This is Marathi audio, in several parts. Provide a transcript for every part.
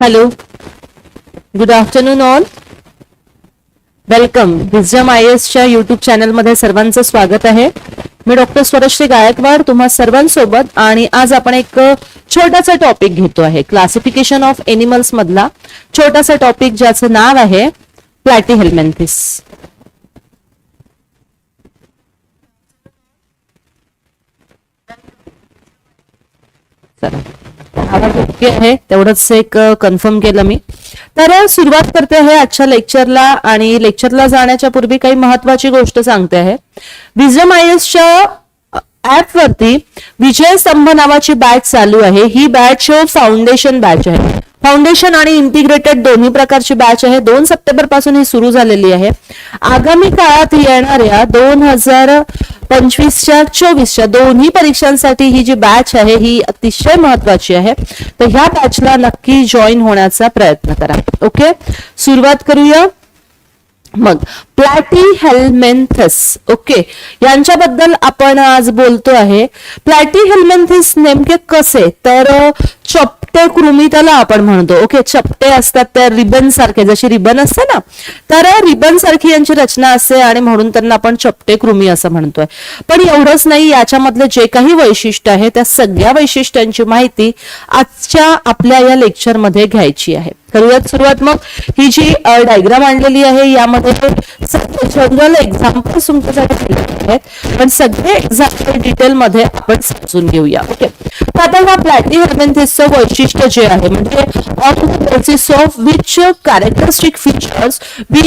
Hello good afternoon all welcome विजम I एसच्या युट्यूब चॅनलमध्ये सर्वांचं स्वागत आहे. मी डॉक्टर स्वरश्री गायकवाड तुम्हा सर्वांसोबत आणि आज आपण एक छोटासा टॉपिक घेतो आहे. क्लासिफिकेशन ऑफ एनिमल्स मधला छोटासा टॉपिक ज्याचं नाव आहे प्लॅटी हेल्मेंथिस चला. आवाज ओके आहे. तेवढंच एक कन्फर्म केलं मी. तर सुरुवात करते आहे आजच्या लेक्चरला आणि लेक्चरला जाण्याच्या पूर्वी काही महत्वाची गोष्ट सांगते आहे. विजम आय एसच्या ऍप वरती विजय स्तंभ नावाची बॅच चालू आहे. ही बॅच फाउंडेशन बॅच आहे. फाउंडेशन आणि इंटिग्रेटेड दोन्ही प्रकारची बॅच आहे. दोन सप्टेंबरपासून ही सुरू झालेली आहे. आगामी काळात येणाऱ्या दोन हजार पंचवीसच्या चोवीसच्या दोन्ही परीक्षांसाठी ही जी बॅच आहे ही अतिशय महत्वाची आहे. तर ह्या बॅचला नक्की जॉईन होण्याचा प्रयत्न करा. ओके सुरुवात करूया. मग प्लॅटी हेल्मेंथस ओके यांच्याबद्दल आपण आज बोलतो आहे. प्लॅटी हेल्मेंथस नेमके कसे? तर अ, चपटे कृमी त्याला आपण म्हणतो. ओके चपटे असतात त्या रिबन सारखे. जशी रिबन असते ना तर रिबन सारखी यांची रचना असते आणि म्हणून त्यांना आपण चपटे कृमी असं म्हणतोय. पण एवढंच नाही याच्यामधलं जे काही वैशिष्ट्य आहे त्या सगळ्या वैशिष्ट्यांची माहिती आजच्या आपल्या या लेक्चरमध्ये घ्यायची आहे. करूयात सुरुवात मग. ही जी डायग्राम आणलेली आहे यामध्ये जनरल एक्झाम्पल्स तुमच्यासाठी आहेत. पण सगळे एक्झाम्पल डिटेलमध्ये आपण समजून घेऊया. ओके आता प्लॅटी हेल्मेंथिसचं वैशिष्ट्य जे आहे म्हणजे on the basis of which characteristic features we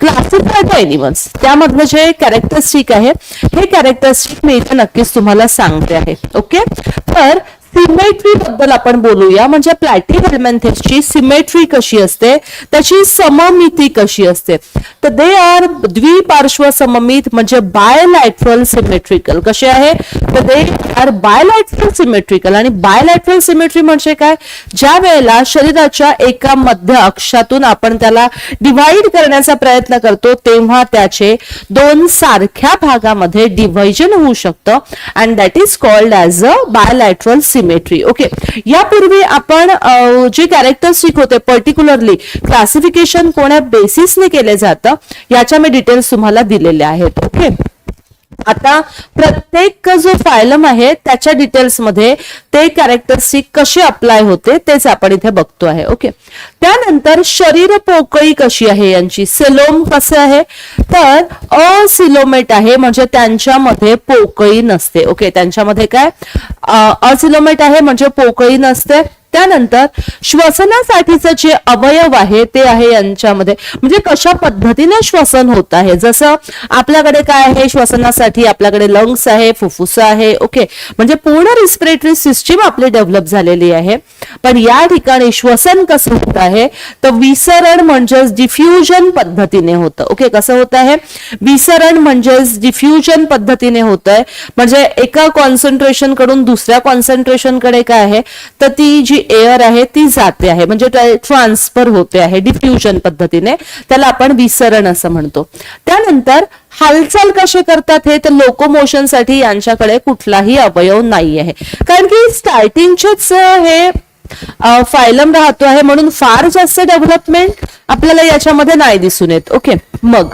classify the animals त्यामधलं जे कॅरेक्टरिस्टिक आहे हे कॅरेक्टरिस्टिक मी इथे नक्कीच तुम्हाला सांगते आहे ओके तर सिमेट्री बद्दल आपण बोलूया. म्हणजे प्लॅटी हेल्मेंथिसची सिमेट्री कशी असते? त्याची सममिती कशी असते? तर दे आर द्विपार्श्व सममित म्हणजे बायलॅट्रल सिमेट्रिकल कसे आहे? तर दे आर बायलॅट्रल सिमेट्रिकल आणि बायलॅट्रल सिमेट्री म्हणजे काय? ज्या वेळेला शरीराच्या एका मध्य अक्षातून आपण त्याला डिव्हाइड करण्याचा प्रयत्न करतो तेव्हा त्याचे दोन सारख्या भागामध्ये डिव्हायजन होऊ शकतं. And that is called as a bilateral symmetry okay यापूर्वी आपण जे कॅरेक्टरिस्टिक होते पर्टिक्युलरली क्लासिफिकेशन कोण्या बेसिसने केले जातं याच्या मी डिटेल्स तुम्हाला दिलेल्या आहेत. ओके आता प्रत्येक जो फायलम आहे त्याच्या डिटेल्समध्ये ते कॅरेक्टरिस्टिक कसे अप्लाय होते तेच आपण इथे बघतो आहे ओके त्यानंतर शरीर पोकळी कशी आहे यांची? सिलोम कसे आहे? तर असिलोमेट आहे म्हणजे त्यांच्यामध्ये पोकळी नसते ओके त्यांच्यामध्ये काय? असिलोमेट आहे म्हणजे पोकळी नसते. त्यानंतर श्वसनासाठीचं जे अवयव आहे ते आहे यांच्यामध्ये. म्हणजे कशा पद्धतीने श्वसन होत आहे? जसं आपल्याकडे काय आहे? श्वसनासाठी आपल्याकडे लंग्स आहे फुफ्फुस आहे ओके म्हणजे पूर्ण रिस्पिरेटरी सिस्टीम आपली डेव्हलप झालेली आहे. पण या ठिकाणी श्वसन कसं होत आहे? तर विसरण म्हणजेच डिफ्युजन पद्धतीने होतं. ओके कसं होत आहे? विसरण म्हणजेच डिफ्युजन पद्धतीने होत आहे. म्हणजे एका कॉन्सन्ट्रेशनकडून दुसऱ्या कॉन्सन्ट्रेशनकडे काय आहे? तर ती जी एअर आहे ती जाते आहे. म्हणजे ट्रान्सफर होते आहे डिफ्युजन पद्धतीने. त्याला आपण विसरण असं म्हणतो. त्यानंतर हालचाल कसे करतात हे तर लोकोमोशनसाठी यांच्याकडे कुठलाही अवयव नाही आहे. कारण की स्टार्टिंगचेच हे फायलम राहतो आहे म्हणून फार जास्त डेव्हलपमेंट आपल्याला याच्यामध्ये नाही दिसून येत. ओके मग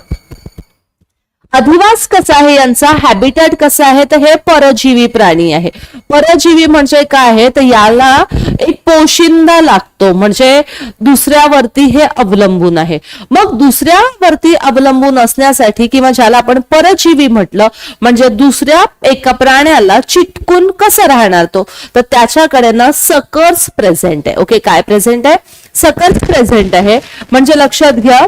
अधिवास कसा आहे यांचा हॅबिटॅट कसा आहे तर हे परजीवी प्राणी आहे. परजीवी म्हणजे काय आहे तर याला एक पोशिंदा लागतो. म्हणजे दुसऱ्यावरती हे अवलंबून आहे. मग दुसऱ्यावरती अवलंबून असण्यासाठी किंवा ज्याला आपण परजीवी म्हटलं म्हणजे दुसऱ्या एका प्राण्याला चिटकून कसं राहणार तो? तर त्याच्याकडे ना सकर्स प्रेझेंट आहे. ओके काय प्रेझेंट आहे? सकर्स प्रेझेंट आहे. म्हणजे लक्षात घ्या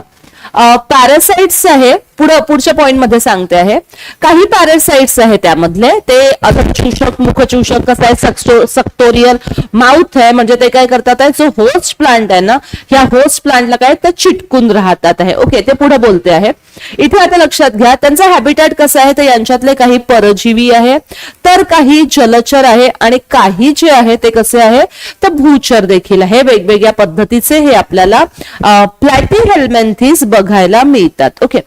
पॅरासाइट्स आहे पुढं पुढच्या पॉईंटमध्ये सांगते आहे. काही पॅरासाइट्स आहे त्यामधले. ते अधचूषक मुखचूषक कसं आहे सक्सो सक्टोरियल माउथ आहे. म्हणजे ते काय करतात आहे जो होस्ट प्लांट आहे ना ह्या होस्ट प्लांटला काय तर चिटकून राहतात आहे. ओके ते पुढे बोलते आहे. इथे आता लक्षात घ्या त्यांचा हॅबिटॅट कसं आहे तर यांच्यातले काही परजीवी आहे तर काही जलचर आहे आणि काही जे आहे ते कसे आहे तर भूचर देखील आहे. वेगवेगळ्या पद्धतीचे हे आपल्याला प्लॅटी हेल्मेंथीस बघायला मिळतात. ओके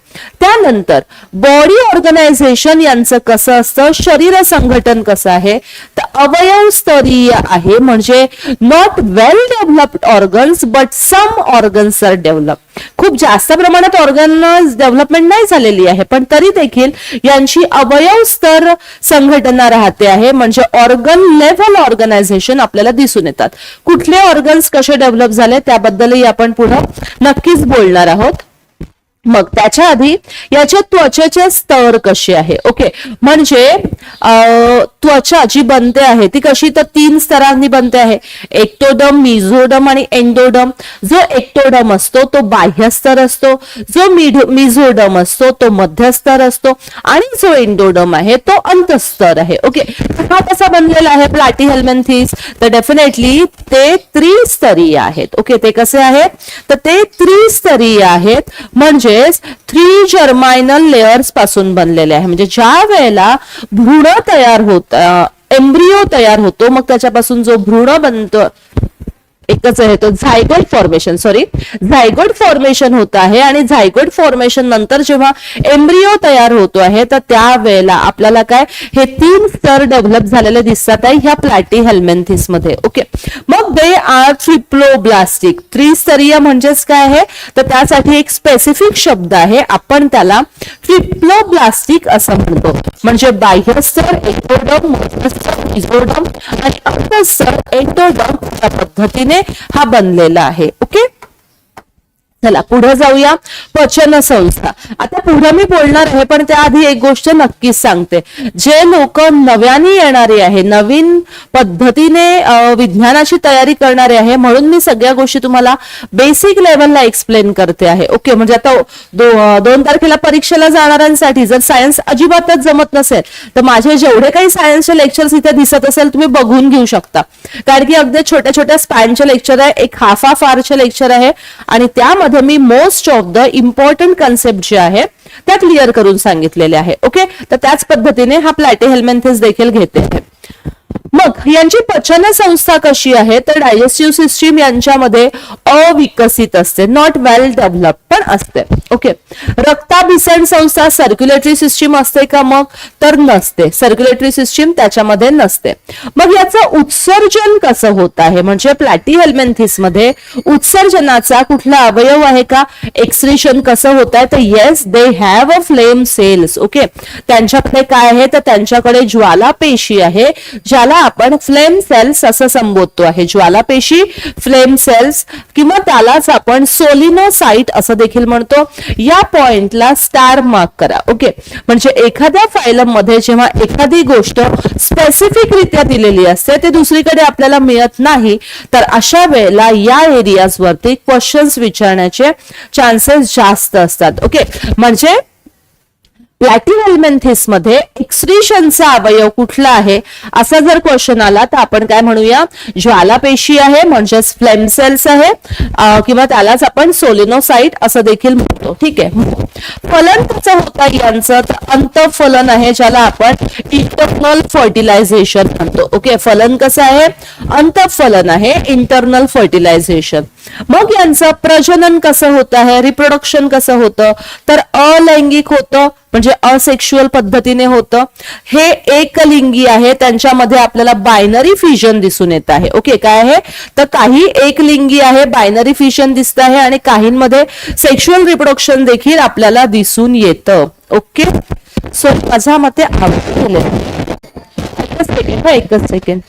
त्यानंतर बॉडी ऑर्गनायझेशन यांचं कसं असतं? शरीर संघटन कसं आहे? तर अवयव स्तरीय आहे म्हणजे not well developed organs but some organs are develop खूप जास्त प्रमाणात ऑर्गन डेव्हलपमेंट नाही झालेली आहे पण तरी देखील यांची अवयव स्तर संघटना राहते आहे म्हणजे ऑर्गन लेव्हल ऑर्गनायझेशन आपल्याला दिसून येतात. कुठले ऑर्गन्स कसे डेव्हलप झाले त्याबद्दलही आपण पुढे नक्कीच बोलणार आहोत. मग त्याच्या आधी याच्या त्वचेचे स्तर कसे आहे? ओके म्हणजे त्वचा जी बनते आहे ती कशी? तर तीन स्तरांनी बनते आहे. एक्टोडम मिझोडम आणि एंडोडम जो एक्टोडम असतो तो बाह्य स्तर असतो. जो मिझोडम असतो तो मध्यस्तर असतो. आणि जो एंडोडम आहे तो अंतस्तर आहे. ओके हा कसा बनलेला आहे? प्लॅटी हेल्मेंथिस तर डेफिनेटली ते त्रिस्तरीय आहेत. ओके ते कसे आहेत? तर ते त्रिस्तरीय आहेत. म्हणजे म्हणजेच थ्री जर्मायनल लेयर्सपासून बनलेले आहे. म्हणजे ज्या वेळेला भ्रूण तयार होत एम्ब्रिओ तयार होतो मग त्याच्यापासून जो भ्रूण बनतो एकच आहे तो zygote formation sorry zygote formation होत आहे आणि झायगोड फॉर्मेशन नंतर जेव्हा एम्ब्रिओ तयार होतो आहे तर त्यावेळेला आपल्याला काय हे तीन स्तर डेव्हलप झालेले दिसतात आहे ह्या प्लॅटी हेल्मेंथिसमध्ये ओके मग दे आर ट्रिप्लोब्लास्टिक त्रिस्तरीय म्हणजेच काय आहे? तर त्यासाठी एक स्पेसिफिक शब्द आहे आपण त्याला ट्रिप्लोब्लास्टिक असं म्हणतो. म्हणजे बाह्यस्तर एक्टोडम मध्यस्तर इझोडम आणि अंतस्तर एटोडम या पद्धतीने हा बनलेला आहे. ओके चला पुढे जाऊया. पचन संस्था. आता पुढे मी बोलणार आहे पण त्याआधी एक गोष्ट नक्कीच सांगते. जे लोक नव्याने येणारे आहे नवीन पद्धतीने विज्ञानाची तयारी करणारे आहे म्हणून मी सगळ्या गोष्टी तुम्हाला बेसिक लेवलला एक्सप्लेन करते आहे. ओके म्हणजे आता दो, दोन तारखेला परीक्षेला जाणाऱ्यांसाठी जर सायन्स अजिबातच जमत नसेल तर माझे जेवढे काही सायन्सचे लेक्चर्स इथे दिसत असेल तुम्ही बघून घेऊ शकता. कारण की अगदी छोट्या छोट्या स्पॅनचे लेक्चर आहे एक हाफ हाफ आवरचे लेक्चर आहे आणि त्यामध्ये मी most of the important concept जे आहे त्या क्लिअर करून सांगितलेले आहे. ओके तर त्याच पद्धतीने हा प्लॅटे हेल्मेंथेस देखील घेते. आहे मग यांची पचन संस्था कशी आहे? तर डायजेस्टिव्ह सिस्टीम यांच्यामध्ये अविकसित असते. नॉट वेल डेव्हलप पण असते. ओके रक्ताभिसरण संस्था सर्क्युलेटरी सिस्टीम असते का मग? तर नसते. सर्क्युलेटरी सिस्टीम त्याच्यामध्ये नसते. मग याचं उत्सर्जन कसं होत आहे? म्हणजे प्लॅटी हेल्मेंथिसमध्ये उत्सर्जनाचा कुठला अवयव आहे का? एक्सरेशन कसं होत आहे? तर yes they have a flame cells okay त्यांच्याकडे काय आहे? तर त्यांच्याकडे ज्वाला पेशी आहे. ज्याला आपण फ्लेम सेल्स असं संबोधतो आहे ज्वाला पेशी फ्लेम सेल्स किंवा त्यालाच आपण सोलिनोसाइट असं देखील म्हणतो. या पॉइंटला स्टार मार्क करा ओके? म्हणजे एखाद्या फायलममध्ये जेव्हा एखादी गोष्ट स्पेसिफिक रित्या दिलेली असते ते दुसरीकडे आपल्याला मिळत नाही तर अशा वेळेला या एरियाज वरती क्वेश्चन्स विचारण्याचे चान्सेस जास्त असतात ओके? म्हणजे प्लॅटिव्हेलमेंथिसमध्ये एक्सक्रिशनचा अवयव कुठला आहे? असा जर क्वेश्चन आला तर आपण काय म्हणूया? ज्वालापेशी आहे म्हणजेच फ्लेम सेल्स आहे किंवा त्यालाच आपण सोलिनोसाइट असं देखील म्हणतो. ठीक आहे? फलन कसं होतं यांचं? तर अंतफलन आहे ज्याला आपण इंटरनल फर्टिलायझेशन म्हणतो. ओके फलन कसं आहे? अंतफलन आहे इंटरनल फर्टिलायझेशन मग यांचं प्रजनन कसं होतं आहे? रिप्रोडक्शन कसं होतं? तर अलैंगिक होतं म्हणजे असेक्शुअल पद्धतीने होतं. हे एकलिंगी आहे त्यांच्यामध्ये आपल्याला बायनरी फिजन दिसून येत आहे. ओके काय आहे? तर काही एकलिंगी आहे बायनरी फिजन दिसत आहे आणि काहींमध्ये सेक्शुअल रिप्रोडक्शन देखील आपल्याला दिसून येतं. ओके सो माझ्या मते आवडले एकच सेकंड हा एकच सेकंड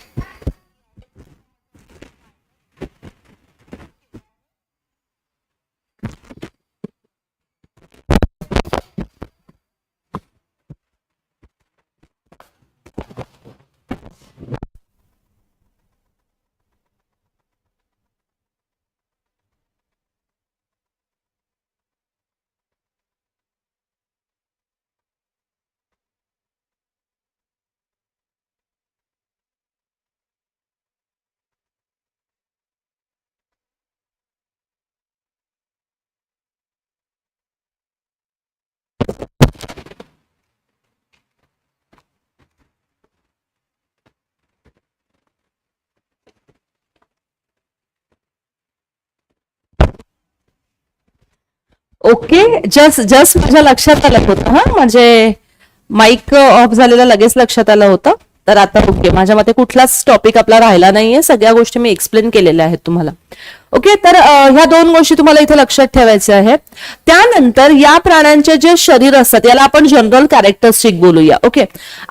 ओके जस्ट जस्ट माझ्या लक्षात आलं होतं हा? म्हणजे माईक ऑफ झालेलं लगेच लक्षात आलं होतं. तर आता ओके माझ्या मते कुठलाच टॉपिक आपला राहिला नाहीये. सगळ्या गोष्टी मी एक्सप्लेन केलेल्या आहेत तुम्हाला. ओके तर ह्या दोन गोष्टी तुम्हाला इथे लक्षात ठेवायच्या आहेत. त्यानंतर या प्राण्यांचे जे शरीर असतात याला आपण जनरल कॅरेक्टरिस्टिक बोलूया. ओके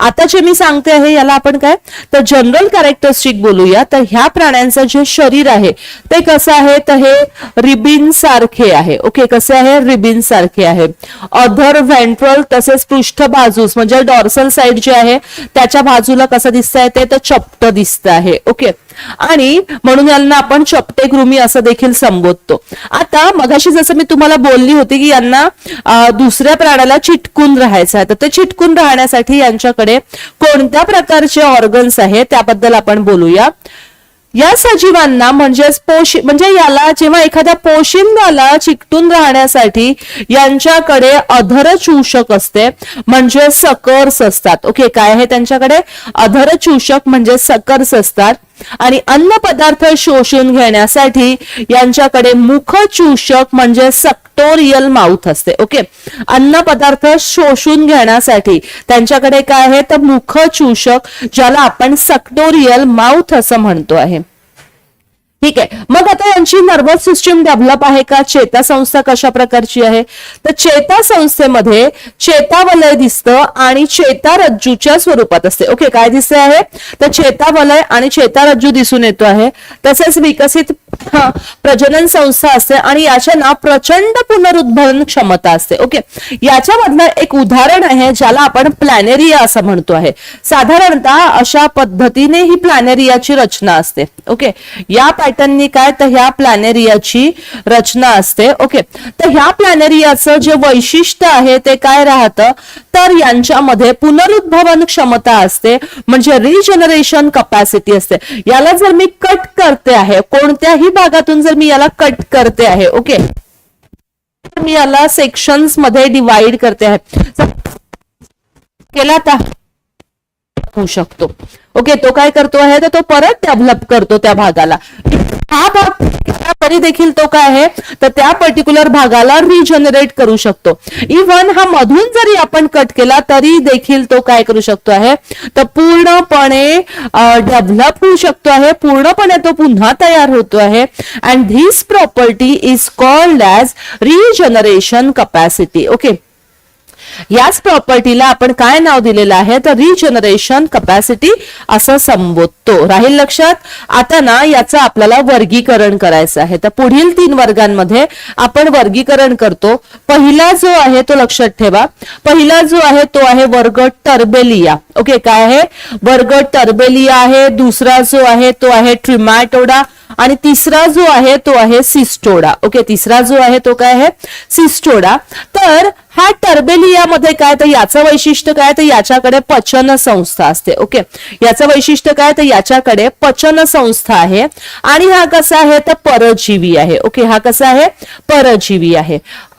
आता जे मी सांगते आहे याला आपण काय? तर जनरल कॅरेक्टरिस्टिक बोलूया. तर ह्या प्राण्यांचं जे शरीर आहे ते कसं आहे? तर हे रिबिन सारखे आहे. ओके कसे आहे? रिबिन सारखे आहे. अधर व्हेंट्रल तसेच पृष्ठ बाजूस म्हणजे डॉर्सल साइड जे आहे त्याच्या बाजूला कसं दिसतंय? ते तर चपट दिसत आहे. ओके आणि म्हणून यांना आपण चपटे कृमी असं देखील संबोधतो. आता मगाशी जसं मी तुम्हाला बोलली होती की यांना दुसऱ्या प्राण्याला चिटकून राहायचं आहे. तर ते चिटकून राहण्यासाठी यांच्याकडे कोणत्या प्रकारचे ऑर्गन्स आहेत त्याबद्दल आपण बोलूया. या सजीवांना म्हणजेच पोषी म्हणजे याला जेव्हा एखाद्या पोशिंदाला चिकटून राहण्यासाठी यांच्याकडे अधर चूषक असते म्हणजे सकर्स असतात. ओके काय आहे त्यांच्याकडे? अधर चूषक म्हणजे सकर्स असतात. आणि अन्न पदार्थ शोषून घेण्यासाठी यांच्याकडे मुख चूषक म्हणजे सक्टोरियल माउथ असते ओके अन्न पदार्थ शोषून घेण्यासाठी त्यांच्याकडे काय आहे? तर मुख चूषक ज्याला आपण सक्टोरियल माउथ असं म्हणतो आहे. ठीक आहे. मग आता यांची नर्वस सिस्टीम डेव्हलप आहे का? चेता संस्था कशा प्रकारची आहे? तर चेता संस्थेमध्ये चेतावलय दिसतं आणि चेतारज्जूच्या स्वरूपात असते. ओके काय दिसते आहे? तर चेतावलय आणि चेतारज्जू दिसून येतो आहे. तसेच विकसित प्रजनन संस्था असते आणि याच्या ना प्रचंड पुनरुद्भवन क्षमता असते. ओके याच्यामधलं एक उदाहरण आहे ज्याला आपण प्लॅनेरिया असं म्हणतो आहे. साधारणतः अशा पद्धतीने ही प्लॅनेरियाची रचना असते. ओके या त्यांनी काय तर ह्या प्लॅनेरियाची रचना असते. ओके. तर ह्या प्लॅनेरियाचं जे वैशिष्ट्य आहे ते काय राहतं? तर यांच्यामध्ये पुनरुद्भवन क्षमता असते म्हणजे रिजनरेशन कपॅसिटी असते. याला जर मी कट करते आहे कोणत्याही भागातून जर मी याला कट करते आहे ओके. मी याला सेक्शन्समध्ये डिवाइड करते आहे. केला आता होऊ शकतो. ओके तो काय करतो आहे? तर तो परत डेव्हलप करतो त्या भागाला. हा भाग तरी देखील तो काय आहे? तर त्या पर्टिक्युलर भागाला रिजनरेट करू शकतो. इव्हन हा मधून जरी आपण कट केला तरी देखील तो काय करू शकतो आहे? तर पूर्णपणे डेव्हलप होऊ शकतो आहे. पूर्णपणे तो पुन्हा तयार होतो आहे. And this property is called as regeneration capacity okay याच प्रॉपर्टीला आपण काय नाव दिलेलं आहे? तर रिजनरेशन कपॅसिटी असं संबोधतो. राहील लक्षात? आता ना याचं आपल्याला वर्गीकरण करायचं आहे. तर पुढील तीन वर्गांमध्ये आपण वर्गीकरण करतो. पहिला जो आहे तो लक्षात ठेवा. पहिला जो आहे तो आहे वर्ग टर्बेलिया. ओके काय आहे? वर्ग टर्बेलिया आहे. दुसरा जो आहे तो आहे ट्रिमॅटोडा. आणि तिसरा जो आहे तो आहे सिस्टोडा. ओके तिसरा जो आहे तो काय आहे? सिस्टोडा. तर हा टर्बेलियामध्ये काय तर याचं वैशिष्ट्य काय तर याच्याकडे पचन संस्था असते ओके? याचं वैशिष्ट्य काय तर याच्याकडे पचन संस्था आहे. आणि हा कसा आहे तर परजीवी आहे ओके? हा कसा आहे? परजीवी आहे.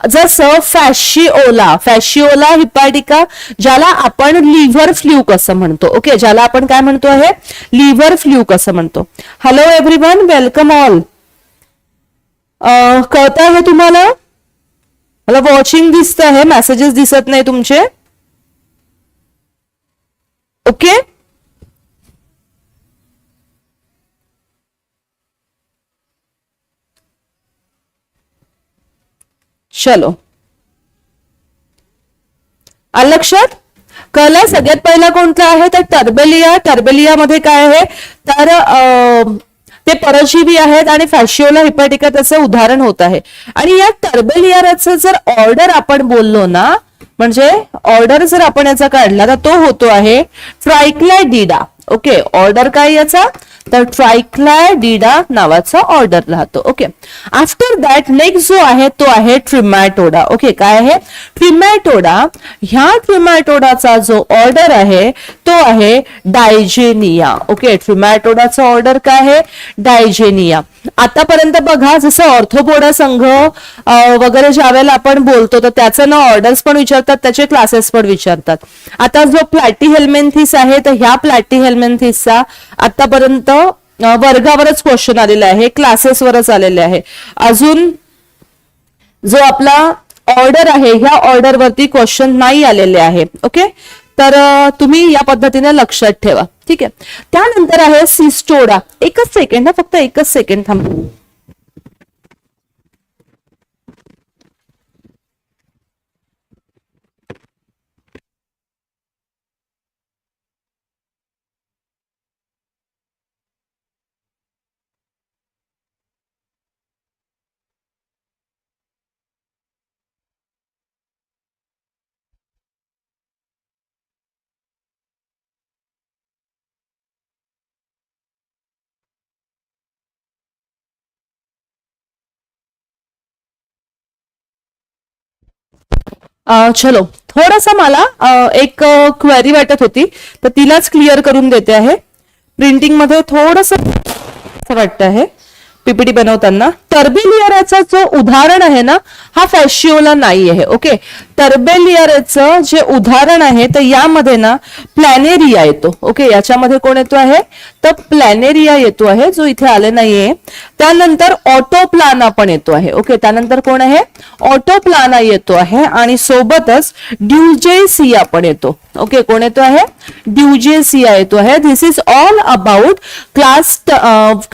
जसं फॅशिओला फॅशिओला हिपॅटिका ज्याला आपण लिव्हर फ्ल्यूक असं म्हणतो ओके? ज्याला आपण काय म्हणतो आहे? लिव्हर फ्ल्यूक असं म्हणतो. हॅलो एव्हरीवन वेलकम ऑल कळत आहे तुम्हाला? मला वॉचिंग दिसत आहे मेसेजेस दिसत नाही तुमचे. ओके चलो. आलं लक्षात कला सगळ्यात पहिला कोणता आहे? तर टर्बेलिया. टर्बेलियामध्ये काय आहे? तर ते परजीवी आहेत आणि फॅशिओला हिपॅटिका त्याचं उदाहरण होत आहे. आणि या टर्बेलियाचं जर ऑर्डर आपण बोललो ना म्हणजे ऑर्डर जर आपण याचा काढला तर तो होतो आहे ट्रायक्लायडिडा. ओके ऑर्डर काय याचा? तर ट्रायक्लायडिडा नावाचा ऑर्डर राहतो. ओके आफ्टर दॅट नेक्स्ट जो आहे तो आहे ट्रिमॅटोडा ओके काय आहे? ट्रिमॅटोडा ह्या ट्रिमॅटोडाचा जो ऑर्डर आहे तो आहे डायजेनिया ओके ट्रिमॅटोडाचा ऑर्डर काय आहे? डायजेनिया आतापर्यंत बघा जसं ऑर्थोपोडा संघ वगैरे ज्यावेळेला आपण बोलतो तर त्याचं ना ऑर्डर्स पण विचारतात त्याचे क्लासेस पण विचारतात. आता जो प्लॅटी हेल्मेंथिस आहे तर ह्या प्लॅटी हेल्मेंथिसचा आतापर्यंत वर्गावरच क्वेश्चन आलेला आहे क्लासेसवरच आलेले आहे. अजून जो आपला ऑर्डर आहे ह्या ऑर्डरवरती क्वेश्चन नाही आलेले आहे ओके तर तुम्ही या पद्धतीने लक्षात ठेवा ठीक आहे? त्यानंतर आहे सिस्टोडा. एकच सेकंड ना फक्त एकच सेकंड थांब. चलो. थोडासा मला एक क्वेरी वाटत होती तर तिलाच क्लिअर करून देते आहे. प्रिंटिंगमध्ये थोडस वाटत आहे. पीपीटी बनवताना. टर्बेलियराचा जो उदाहरण आहे ना हा फॅशिओला नाही आहे ओके? टर्बेलियरचं जे उदाहरण आहे तर यामध्ये ना प्लॅनेरिया येतो ओके? याच्यामध्ये कोण येतो आहे? तर प्लॅनेरिया येतो आहे जो इथे आले नाहीये. त्यानंतर ऑटोप्लाना पण येतो आहे ओके? त्यानंतर कोण आहे? ऑटोप्लाना येतो आहे आणि सोबतच ड्युजेसिया पण येतो ओके? कोण येतो आहे? ड्युजेसिया येतो आहे. This is all about class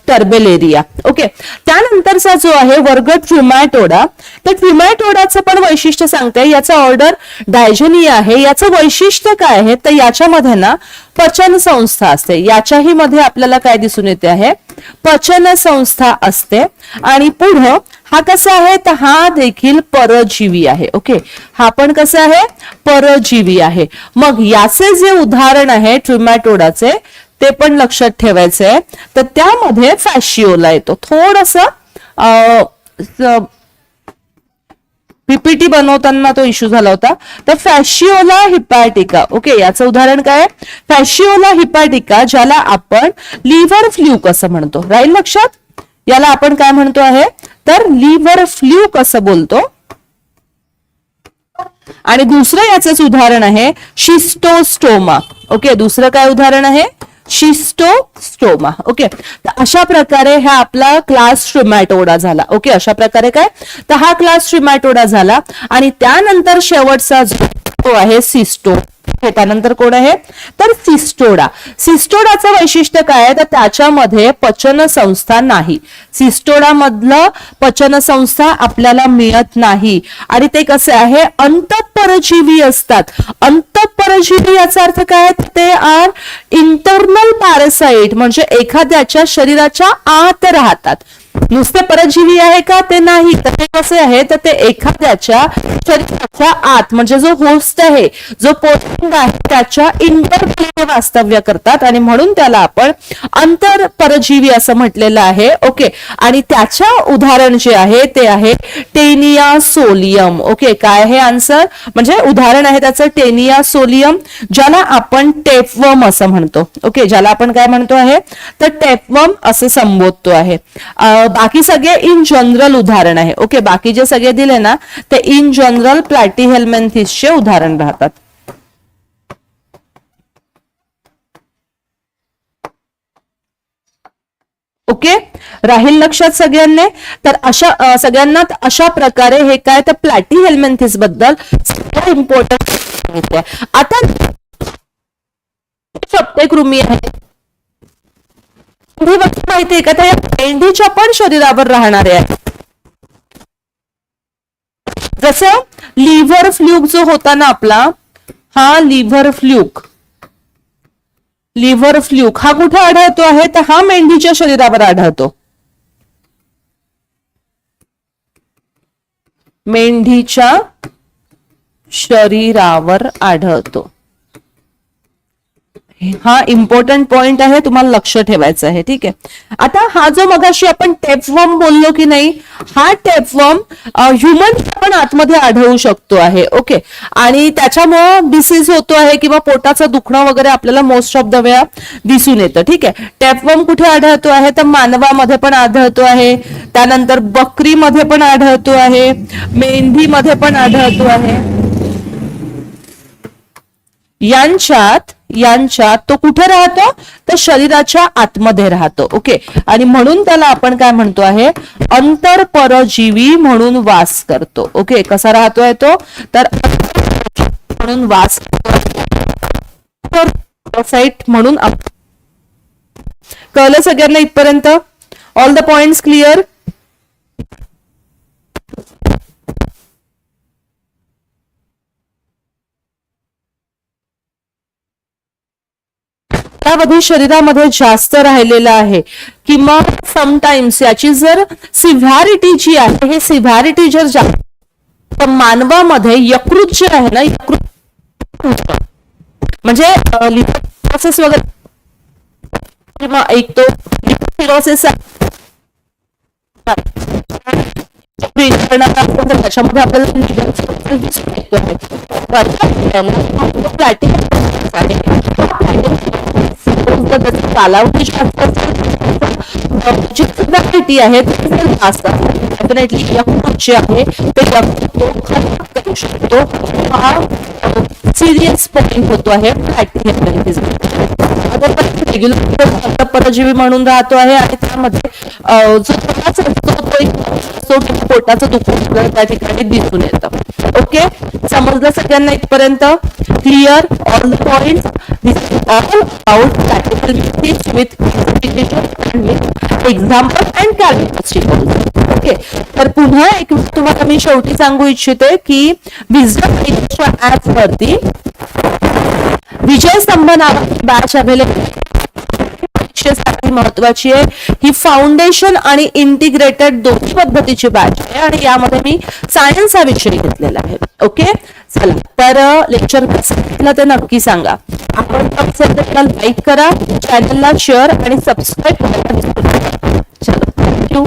Turbellaria okay? त्यानंतरचा जो आहे वर्ग ट्रिमॅटोडा तर ट्रिमॅटोडाचं पण वैशिष्ट्य सांगते याचा ऑर्डर डायजेनिया आहे. याचं वैशिष्ट्य काय आहे? तर याच्यामध्ये ना पचन संस्था असते. याच्याही मध्ये आपल्याला काय दिसून येते आहे? पचन संस्था असते. आणि पुढं हा कसा आहे? तर हा देखील परजीवी आहे. ओके? हा पण कसा आहे? परजीवी आहे. मग याचे जे उदाहरण आहे ट्रिमॅटोडाचे ते पण लक्षात ठेवायचे आहे तर त्यामध्ये फॅशिओला येतो. थोडस पीपीटी बनवताना तो इश्यू झाला होता. तर फॅशिओला हिपॅटिका ओके याचं उदाहरण काय फॅशिओला हिपॅटिका ज्याला आपण लिव्हर फ्ल्यूक असं म्हणतो. राहील लक्षात? याला आपण काय म्हणतो आहे? तर लिव्हर फ्ल्यूक असं बोलतो. आणि दुसरं याचंच उदाहरण आहे शिस्टोस्टोमा ओके दुसरं काय उदाहरण आहे? शिस्टोस्टोमा ओके तर अशा प्रकारे हा आपला क्लास ट्रिमॅटोडा झाला. ओके अशा प्रकारे काय? तर हा क्लास ट्रिमॅटोडा झाला. आणि त्यानंतर शेवटचा जो आहे सिस्टो. आहे त्यानंतर कोण आहे तर सिस्टोडा. सिस्टोडाचं वैशिष्ट्य काय आहे? तर त्याच्यामध्ये पचन संस्था नाही. सिस्टोडा मधलं पचन संस्था आपल्याला मिळत नाही. आणि ते कसे आहे? अंतःपरजीवी असतात. अंतःपरजीवी याचा अर्थ काय ते आर इंटरनल पॅरासाइट म्हणजे एखाद्याच्या शरीराच्या आत राहतात. नुसते परजीवी आहे का? ते नाही. तर ते कसे आहे? तर ते एखाद्याच्या शरीराच्या आत म्हणजे जो होस्ट आहे जो पोटिंग आहे त्याच्या इंटरप्ले वास्तव्य करतात. आणि म्हणून त्याला आपण अंतर परजीवी असं म्हटलेलं आहे. ओके आणि त्याच्या उदाहरण जे आहे ते आहे टेनिया सोलियम. ओके काय आहे आन्सर म्हणजे उदाहरण आहे त्याचं टेनिया सोलियम ज्याला आपण टेपवम असं म्हणतो. ओके ज्याला आपण काय म्हणतो आहे? तर टेपवम असं संबोधतो आहे. बाकी सगळे इन जनरल उदाहरण आहे. ओके बाकी जे सगळे दिले ना ते इन जनरल प्लॅटी हेल्मेंथिसचे उदाहरण राहतात. ओके राहील लक्षात सगळ्यांनी? तर अशा सगळ्यांना अशा प्रकारे हे काय तर प्लॅटी हेल्मेंथिसबद्दल इम्पॉर्टंट आता प्रत्येक आहे. ही माहिती माहितीये का? त्या मेंढीच्या पण शरीरावर राहणारे आहे जसं लिव्हर फ्ल्यूक जो होता ना आपला हा लिव्हर फ्ल्यूक. Liver fluke. हा कुठे आढळतो आहे? तर हा मेंढीच्या शरीरावर आढळतो. मेंढीच्या शरीरावर आढळतो. हा इम्पॉर्टंट पॉइंट आहे तुम्हाला लक्ष ठेवायचं आहे ठीक आहे? आता हा जो मगाशी आपण टेपवर्म बोललो की नाही हा टेपवर्म ह्युमन पण आतमध्ये आढळू शकतो आहे ओके आणि त्याच्यामुळं डिसीज होतो आहे किंवा पोटाचं दुखणं वगैरे आपल्याला मोस्ट ऑफ द वेळा दिसून येतं ठीक आहे? टेपवर्म कुठे आढळतो आहे? तर मानवामध्ये पण आढळतो आहे त्यानंतर बकरीमध्ये पण आढळतो आहे मेंढीमध्ये पण आढळतो आहे. यांच्यात यांच्या तो कुठे राहतो? तर शरीराच्या आतमध्ये राहतो. ओके आणि म्हणून त्याला आपण काय म्हणतो आहे? अंतर परजीवी म्हणून वास करतो. ओके कसा राहतोय तो? तर म्हणून वास म्हणून कळलं सगळ्यांना इथपर्यंत? ऑल द पॉइंट्स क्लिअर त्यामध्ये शरीरामध्ये जास्त राहिलेलं आहे. किंवा समटाइम्स याची जर सिव्हॅरिटी जी आहे हे सिव्हॅरिटी जर जास्त मानवामध्ये यकृत जे आहे ना यकृत म्हणजे लिव्हर प्रोसेस वगैरे किंवा एक तो त्याच्यामध्ये आपल्याला तुमचा जसं कालावधी जास्त असेल, जी माहिती आहे जास्त डेफिनेटली यकृत जे आहे ते यकृत तो खराब करू शकतो. हा सिरियस पॉईंट होतो आहे रेग्युलर परजीवी म्हणून राहतो आहे आणि त्यामध्ये जो त्रास असतो तो एक असतो किंवा पोटाचं दुखून आपल्याला त्या ठिकाणी दिसून येतं. ओके? समजलं सगळ्यांना इथपर्यंत? Clear all the point all about practical with with example and calculation okay तर पुन्हा एक तुम्हाला मी शेवटी सांगू इच्छिते की विजडम ऍप वरती विजय स्तंभ नावाची बॅच अवेलेबल परीक्षेसाठी महत्वाची आहे. ही फाउंडेशन आणि इंटिग्रेटेड दोन्ही पद्धतीची बॅच आहे आणि यामध्ये मी सायन्स हा विषय घेतलेला आहे. ओके चला. तर लेक्चर कसं ते नक्की सांगा. आपण लाईक करा चॅनलला शेअर आणि सबस्क्राईब करायला चलो. थँक्यू